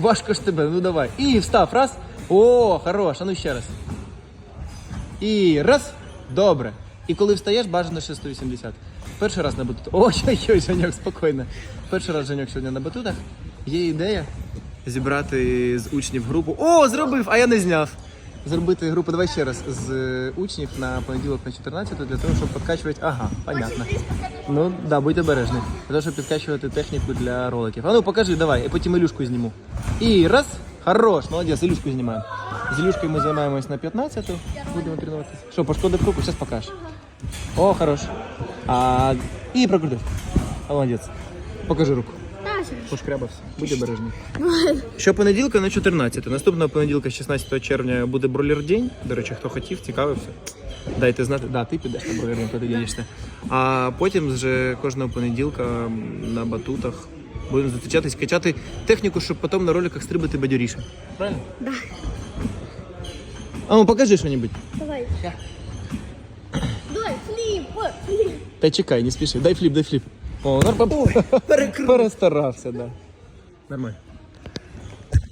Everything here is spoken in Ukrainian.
Важко ж тебе, ну давай. І встав, раз. О, хорош, а ну ще раз. І раз. Добре. І коли встаєш, бажано ще 180. Перший раз на батутах. Ой-ой-ой, Женьок, спокійно. Перший раз Женьок сьогодні на батутах. Є ідея зібрати з учнів групу. О, зробив, а я не зняв. Зробити групу, давай ще раз, з е, учнів на понеділок на 14 для того, щоб підкачувати. Ага, понятно. Ну, да, будь обережний. Для того, щоб підкачувати техніку для роликів. А ну покажи, давай, і потім Ілюшку зніму. І раз. Хорош, молодець, Ілюшку знімаємо. З Ілюшкою ми займаємось на 15-ту. Будемо тренуватися. Що, пошкодив руку? Зараз покажеш. О, хорош. А, і прокрутив. Молодець. Покажи руку. Пошкрябався. Будь обережний. Щопонеділка на 14. Наступного понеділка, 16 червня, буде бролер день. До речі, хто хотів, цікавився. Дайте знати. Да, ти підеш на бролер день, куди їдешся. А потім вже кожного понеділка на батутах будемо зустрічатись, качати техніку, щоб потім на роликах стрибати бадьоріше. Правильно? Да. А ну покажи що-небудь. Давай. Давай, флип, флип. Та чекай, не спіши. Дай фліп, дай фліп. О, нормально. Перестарався, да. Нормально.